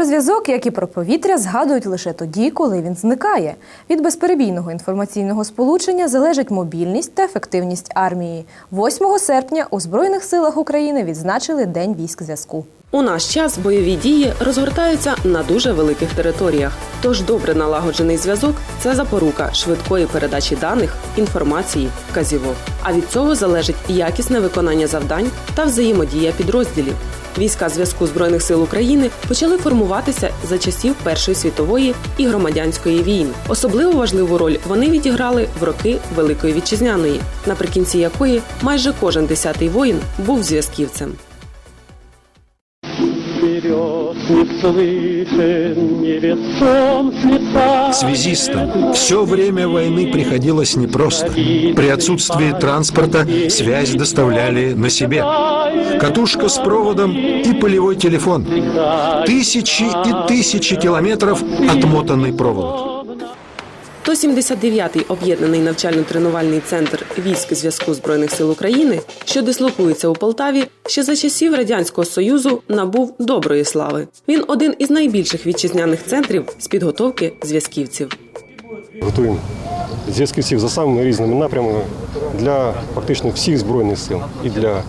Про зв'язок, як і про повітря, згадують лише тоді, коли він зникає. Від безперебійного інформаційного сполучення залежить мобільність та ефективність армії. 8 серпня у Збройних силах України відзначили День військ зв'язку. У наш час бойові дії розгортаються на дуже великих територіях. Тож добре налагоджений зв'язок це запорука швидкої передачі даних, інформації, вказівок. А від цього залежить якісне виконання завдань та взаємодія підрозділів. Війська зв'язку збройних сил України почали формуватися за часів Першої світової і громадянської війн. Особливо важливу роль вони відіграли в роки Великої вітчизняної, наприкінці якої майже кожен десятий воїн був зв'язківцем. Вперед не слышен, не лицом с. Связистам все время войны приходилось непросто. При отсутствии транспорта связь доставляли на себе. Катушка с проводом и полевой телефон. Тысячи и тысячи километров отмотанный провод. 179-й об'єднаний навчально-тренувальний центр військ зв'язку збройних сил України, що дислокується у Полтаві, ще за часів радянського союзу набув доброї слави. Він один із найбільших вітчизняних центрів з підготовки зв'язківців. Готуємо зв'язківців за самими різними напрямами для фактично всіх збройних сил і для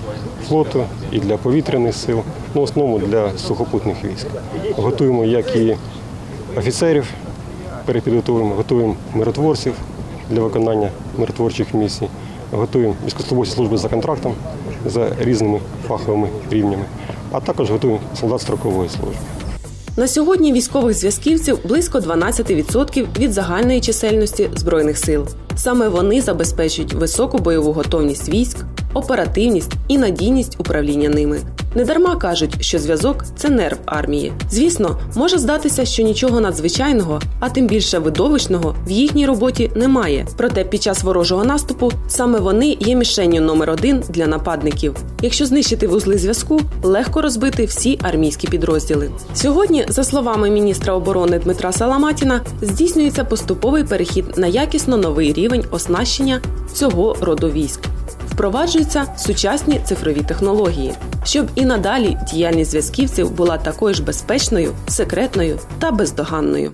флоту, і для повітряних сил, ну основному для сухопутних військ. Готуємо як і офіцерів, перепідготовуємо, готуємо миротворців для виконання миротворчих місій, готуємо військовослужбовців служби за контрактом за різними фаховими рівнями, а також готуємо солдат строкової служби. На сьогодні військових зв'язківців близько 12% від загальної чисельності збройних сил. Саме вони забезпечують високу бойову готовність військ, оперативність і надійність управління ними. Недарма кажуть, що зв'язок це нерв армії. Звісно, може здатися, що нічого надзвичайного, а тим більше видовищного в їхній роботі немає. Проте під час ворожого наступу саме вони є мішенню номер один для нападників. Якщо знищити вузли зв'язку, легко розбити всі армійські підрозділи. Сьогодні, за словами міністра оборони Дмитра Саламатіна, здійснюється поступовий перехід на якісно новий рівень оснащення цього роду військ. Впроваджуються сучасні цифрові технології, щоб і надалі діяльність зв'язківців була такою ж безпечною, секретною та бездоганною.